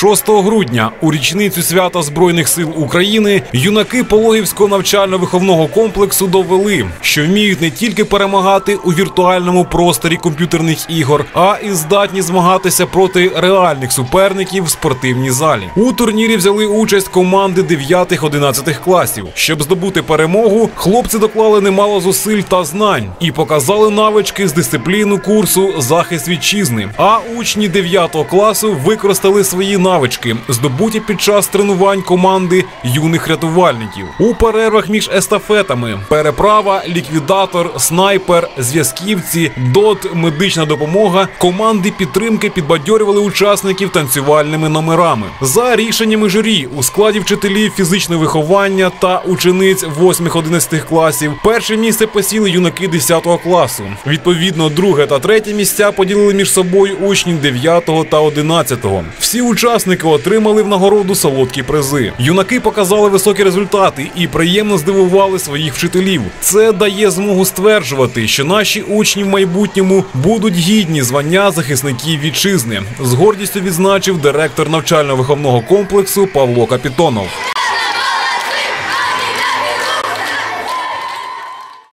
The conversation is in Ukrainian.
6 грудня у річницю свята Збройних сил України юнаки Пологівського навчально-виховного комплексу довели, що вміють не тільки перемагати у віртуальному просторі комп'ютерних ігор, а і здатні змагатися проти реальних суперників в спортивній залі. У турнірі взяли участь команди 9-11 класів. Щоб здобути перемогу, хлопці доклали немало зусиль та знань і показали навички з дисципліну курсу захист вітчизни. А учні 9 класу використали свої навички, здобуті під час тренувань команди юних рятувальників. У перервах між естафетами переправа, ліквідатор, снайпер, зв'язківці, дот, медична допомога. Команди підтримки підбадьорювали учасників танцювальними номерами. За рішеннями журі у складі вчителів фізичного виховання та учениць 8-11 класів перше місце посіли юнаки 10 класу. Відповідно, друге та третє місця поділили між собою учні 9 та 11. Всі учасники отримали в нагороду солодкі призи. Юнаки показали високі результати і приємно здивували своїх вчителів. Це дає змогу стверджувати, що наші учні в майбутньому будуть гідні звання захисників вітчизни. З гордістю відзначив директор навчально-виховного комплексу Павло Капітонов.